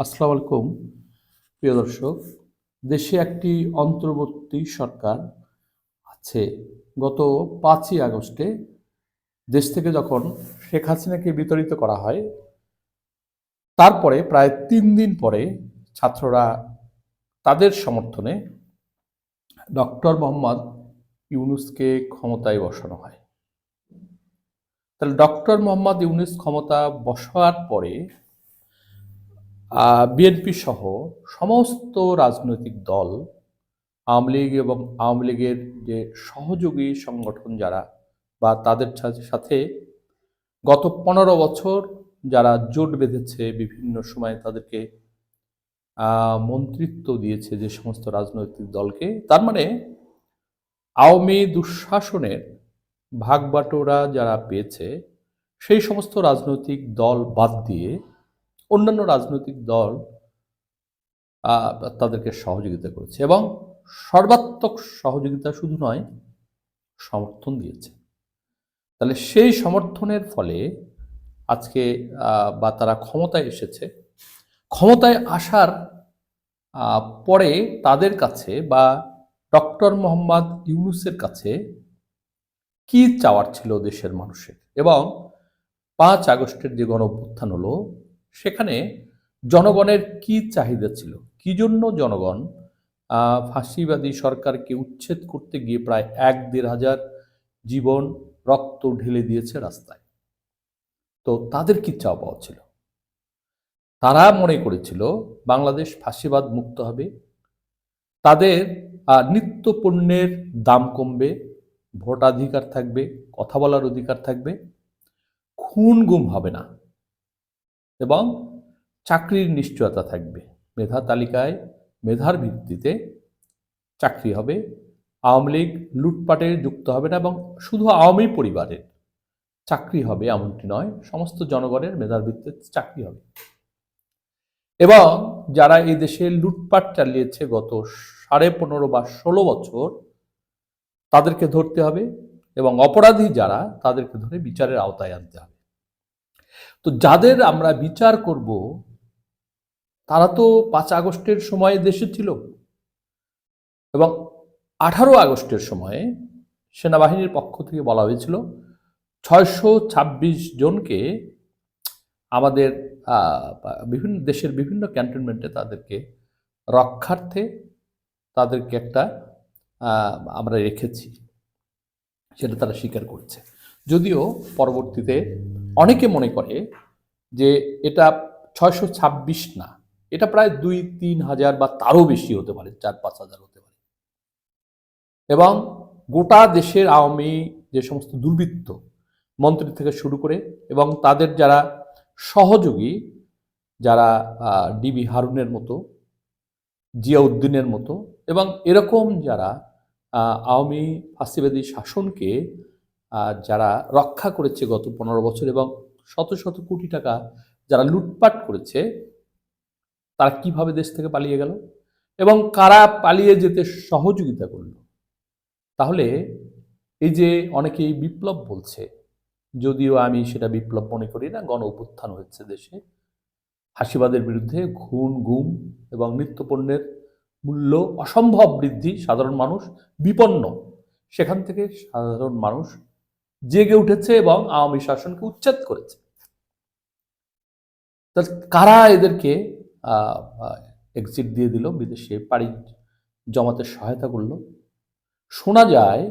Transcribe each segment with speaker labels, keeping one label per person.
Speaker 1: আসসালামু আলাইকুম, প্রিয় দর্শক। দেশে একটি অন্তর্বর্তী সরকার আছে। গত পাঁচই আগস্টে দেশ থেকে যখন শেখ হাসিনাকে বিতরিত করা হয়, তারপরে প্রায় তিন দিন পরে ছাত্ররা তাদের সমর্থনে ডক্টর মোহাম্মদ ইউনুসকে ক্ষমতায় বসানো হয়। তাহলে ডক্টর মোহাম্মদ ইউনুস ক্ষমতা বসার পরে বিএনপি সহ সমস্ত রাজনৈতিক দল, আওয়ামী লীগ এবং আওয়ামী লীগের যে সহযোগী সংগঠন যারা বা তাদের সাথে- গত পনেরো বছর যারা জোট বেঁধেছে, বিভিন্ন সময়ে তাদেরকে মন্ত্রিত্ব দিয়েছে যে সমস্ত রাজনৈতিক দলকে, তার মানে আওয়ামী দুঃশাসনের ভাগবাটোরা যারা পেয়েছে, সেই সমস্ত রাজনৈতিক দল বাদ দিয়ে অন্যান্য রাজনৈতিক দল তাদেরকে সহযোগিতা করেছে এবং সর্বাত্মক সহযোগিতা শুধু নয়, সমর্থন দিয়েছে। তাহলে সেই সমর্থনের ফলে আজকে বা তারা ক্ষমতায় এসেছে। ক্ষমতায় আসার পরে তাদের কাছে বা ডক্টর মোহাম্মদ ইউনুসের কাছে কি চাওয়ার ছিল দেশের মানুষের? এবং পাঁচ আগস্টের যে গণ হলো সেখানে জনগণের কি চাহিদা ছিল? কি জন্য জনগণ ফাঁসিবাদী সরকারকে উচ্ছেদ করতে গিয়ে প্রায় এক দেড় হাজার জীবন রক্ত ঢেলে দিয়েছে রাস্তায়? তো তাদের কি চাওয়া পাওয়া ছিল? তারা মনে করেছিল, বাংলাদেশ ফাঁসিবাদ মুক্ত হবে। তাদের নিত্য পণ্যের দাম কমবে, ভোটাধিকার থাকবে, কথা বলার অধিকার থাকবে। খুন গুম হবে না। এবং চাকরির নিশ্চয়তা থাকবে। মেধা তালিকায় মেধার ভিত্তিতে চাকরি হবে। আওয়ামী লীগ লুটপাটে যুক্ত হবে না এবং শুধু আওয়ামী পরিবারের চাকরি হবে এমনটি নয়, সমস্ত জনগণের মেধার ভিত্তিতে চাকরি হবে। এবং যারা এই দেশে লুটপাট চালিয়েছে গত সাড়ে পনেরো বা ষোলো বছর, তাদেরকে ধরতে হবে এবং অপরাধী যারা, তাদেরকে ধরে বিচারের আওতায় আনতে হবে। তো যাদের আমরা বিচার করব, তারা তো পাঁচ আগস্টের সময় দেশে ছিল এবং আঠারো আগস্টের সময়ে সেনাবাহিনীর পক্ষ থেকে বলা হয়েছিল ছয়শো ছাব্বিশ জনকে আমাদের বিভিন্ন দেশের বিভিন্ন ক্যান্টনমেন্টে তাদেরকে রক্ষার্থে তাদেরকে একটা আমরা রেখেছি, সেটা তারা স্বীকার করছে। যদিও পরবর্তীতে অনেকে মনে করে যে এটা ছয়শো ছাব্বিশ না, এটা প্রায় দুই, তিন হাজার বা তারও বেশি হতে পারে, চার, পাঁচ হাজার হতে পারে। এবং গোটা দেশের আওয়ামী যে সমস্ত দুর্বৃত্ত মন্ত্রী থেকে শুরু করে এবং তাদের যারা সহযোগী, যারা ডিবি হারুনের মতো, জিয়াউদ্দিনের মতো এবং এরকম যারা আওয়ামী ফাঁসিবাদী শাসনকে যারা রক্ষা করেছে গত পনেরো বছর এবং শত শত কোটি টাকা যারা লুটপাট করেছে, তারা কীভাবে দেশ থেকে পালিয়ে গেল এবং কারা পালিয়ে যেতে সহযোগিতা করল? তাহলে এই যে অনেকেই বিপ্লব বলছে, যদিও আমি সেটা বিপ্লব মনে করি না, গণ অভ্যুত্থান হচ্ছে দেশে, হাসিবাদের বিরুদ্ধে খুন গুম এবং নিত্যপণ্যের মূল্য অসম্ভব বৃদ্ধি, সাধারণ মানুষ বিপন্ন। সেখান থেকে সাধারণ মানুষ জেগে উঠেছে এবং আওয়ামী শাসনকে উচ্ছেদ করেছে। কারা এদেরকে এক্সিট দিয়ে দিল, বিদেশে পাড়ি জমাতে সহায়তা করল? শোনা যায়,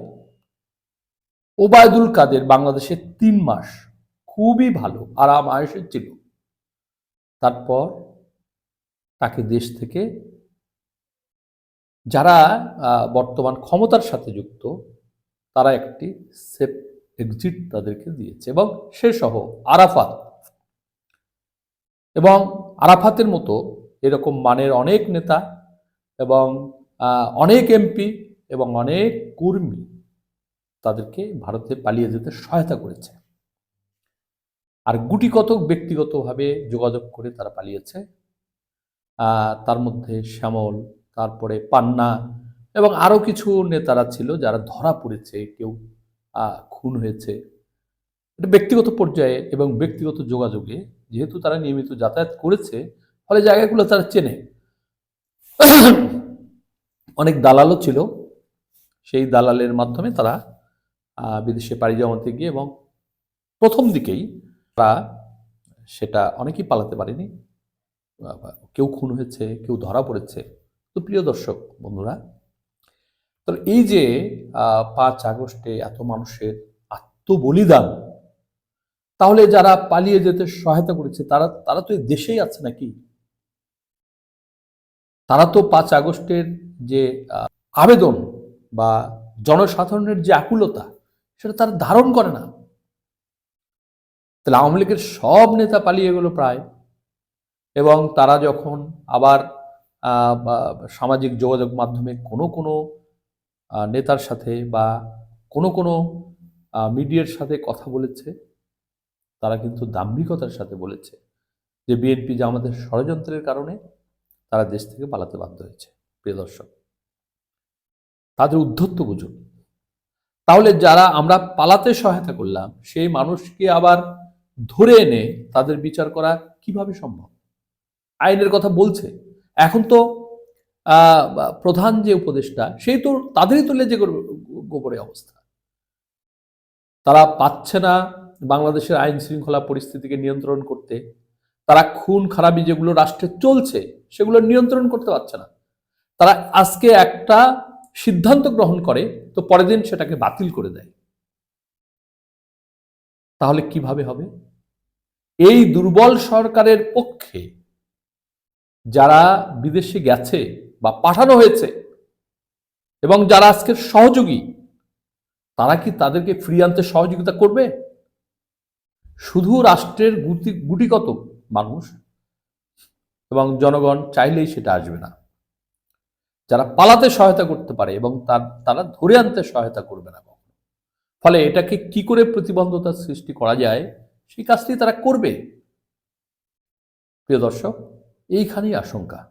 Speaker 1: ওবায়দুল কাদের বাংলাদেশে তিন মাস খুবই ভালো, আরাম আয়েসের ছিল। তারপর তাকে দেশ থেকে যারা বর্তমান ক্ষমতার সাথে যুক্ত, তারা একটি সেফ এক্সিট তাদেরকে দিয়েছে এবং সে সহ আরাফাত। এবং আরাফাতের মতো এরকম মানের অনেক নেতা এবং অনেক এমপি এবং অনেক কর্মী তাদেরকে ভারতে পালিয়ে যেতে সহায়তা করেছে। আর গুটি কতক ব্যক্তিগতভাবে যোগাযোগ করে তারা পালিয়েছে। তার মধ্যে শ্যামল, তারপরে পান্না এবং আরও কিছু নেতারা ছিল যারা ধরা পড়েছে কেউ খুন হয়েছে। এটা ব্যক্তিগত পর্যায়ে এবং ব্যক্তিগত যোগাযোগে, যেহেতু তারা নিয়মিত যাতায়াত করেছে, ফলে জায়গাগুলো তারা চেনে। অনেক দালালও ছিল। সেই দালালের মাধ্যমে তারা বিদেশে পাড়ি জমাতে গিয়ে এবং প্রথম দিকেই তারা সেটা অনেকেই পালাতে পারেনি। কেউ খুন হয়েছে, কেউ ধরা পড়েছে। তো প্রিয় দর্শক, বন্ধুরা তো এই যে পাঁচ আগস্টে এত মানুষের আত্মবলিদান, তাহলে যারা পালিয়ে যেতে সহায়তা করেছে, তারা তারা তো এই দেশেই আছে নাকি? তারা তো পাঁচ আগস্টের যে আবেদন বা জনসাধারণের যে আকুলতা, সেটা তারা ধারণ করে না। তাহলে আওয়ামী লীগের সব নেতা পালিয়ে গেল প্রায়। এবং তারা যখন আবার সামাজিক যোগাযোগ মাধ্যমে কোনো কোনো নেতার সাথে বা কোনো কোনো মিডিয়ার সাথে কথা বলেছে, তারা কিন্তু দাম্ভিকতার সাথে বলেছে যে বিএনপি যে আমাদের ষড়যন্ত্রের কারণে তারা দেশ থেকে পালাতে বাধ্য হয়েছে, প্রিয় দর্শক। তাদের উদ্ধত্ত বুঝুন। তাহলে যারা আমরা পালাতে সহায়তা করলাম, সেই মানুষকে আবার ধরে এনে তাদের বিচার করা কীভাবে সম্ভব? আইনের কথা বলছে। এখন তো প্রধান যে উপদেষ্টা, সেই তো তাদেরই তো লেজে গো- গোবরে অবস্থা। তারা পাচ্ছে না বাংলাদেশের আইন শৃঙ্খলা পরিস্থিতিকে নিয়ন্ত্রণ করতে। তারা খুন, খারাপি যেগুলো রাষ্ট্রে চলছে, সেগুলো নিয়ন্ত্রণ করতে পারছে না। তারা আজকে একটা সিদ্ধান্ত গ্রহণ করে, তো পরের দিন সেটাকে বাতিল করে দেয়। তাহলে কীভাবে হবে? এই দুর্বল সরকারের পক্ষে যারা বিদেশে গেছে বা পাঠানো হয়েছে এবং যারা আজকের সহযোগী, তারা কি তাদেরকে ফ্রি আনতে সহযোগিতা করবে? শুধু রাষ্ট্রের গুটি গুটিগত মানুষ? এবং জনগণ চাইলেই সেটা আসবে না। যারা পালাতে সহায়তা করতে পারে এবং তার, তারা ধরে আনতে সহায়তা করবে না ফলে এটাকে কি করে প্রতিবন্ধতার সৃষ্টি করা যায়, সেই কাজটি তারা করবে। প্রিয় দর্শক, এইখানেই আশঙ্কা।